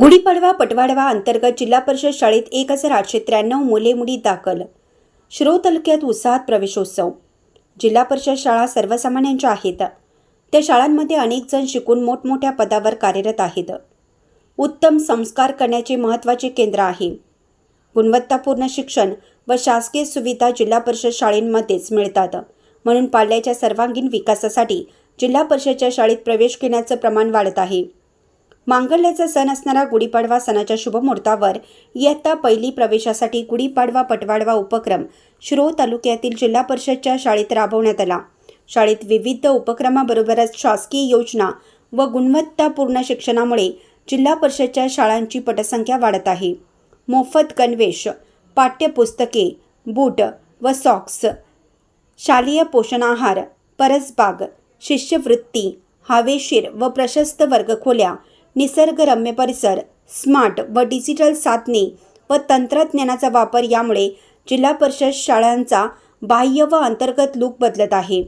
गुढीपाडवा पटवाडवा अंतर्गत जिल्हा परिषद शाळेत एक हजार आठशे त्र्याण्णव मुले मुली दाखल. श्रो तालुक्यात उत्साहात प्रवेशोत्सव. जिल्हा परिषद शाळा सर्वसामान्यांच्या आहेत. त्या शाळांमध्ये अनेक जण शिकून मोठमोठ्या पदावर कार्यरत आहेत. उत्तम संस्कार करण्याचे महत्त्वाचे केंद्र आहे. गुणवत्तापूर्ण शिक्षण व शासकीय सुविधा जिल्हा परिषद शाळेंमध्येच मिळतात. म्हणून पाल्याच्या सर्वांगीण विकासासाठी जिल्हा परिषदच्या शाळेत प्रवेश घेण्याचं प्रमाण वाढत आहे. मांगल्याचा सण असणारा गुढीपाडवा सणाच्या शुभमुहूर्तावर इयत्ता पहिली प्रवेशासाठी गुढीपाडवा पटवाडवा उपक्रम शिरो तालुक्यातील जिल्हा परिषदच्या शाळेत राबवण्यात आला. शाळेत विविध उपक्रमाबरोबरच शासकीय योजना व गुणवत्तापूर्ण शिक्षणामुळे जिल्हा परिषदच्या शाळांची पटसंख्या वाढत आहे. मोफत गणवेश पाठ्यपुस्तके बूट व सॉक्स शालेय पोषण आहार परसबाग शिष्यवृत्ती हवेशीर व प्रशस्त वर्गखोल्या निसर्गरम्य परिसर स्मार्ट व डिजिटल साधने व तंत्रज्ञानाचा वापर यामुळे जिल्हा परिषद शाळांचा बाह्य व अंतर्गत लूक बदलत आहे.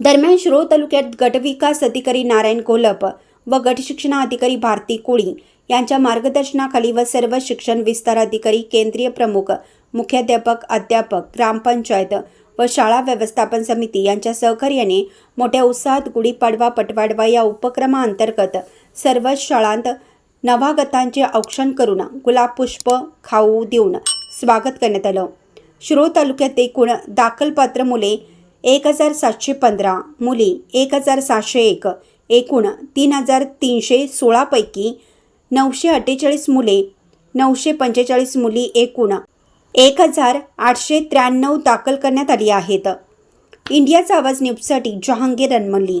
दरम्यान शिरोळ तालुक्यात गटविकास अधिकारी नारायण कोलप व गटशिक्षणाधिकारी भारती कोळी यांच्या मार्गदर्शनाखाली व सर्व शिक्षण विस्तार अधिकारी केंद्रीय प्रमुख मुख्याध्यापक अध्यापक ग्रामपंचायत व शाळा व्यवस्थापन समिती यांच्या सहकार्याने मोठ्या उत्साहात गुढीपाडवा पटवाडवा या उपक्रमाअंतर्गत सर्वच शाळांत नवागतांचे औक्षण करून गुलाब पुष्प खाऊ देऊन स्वागत करण्यात आलं. शिरोळ तालुक्यात एकूण दाखलपात्र मुले एक हजार सातशे पंधरा मुली एक हजार सहाशे एक एकूण तीन हजार तीनशे सोळापैकी नऊशे अठ्ठेचाळीस मुले नऊशे पंचेचाळीस मुली एकूण. एक हजार आठशे त्र्याण्णव दाखल करण्यात आली आहेत. इंडियाचा आवाज न्यूजसाठी जहांगीर अनमल्ली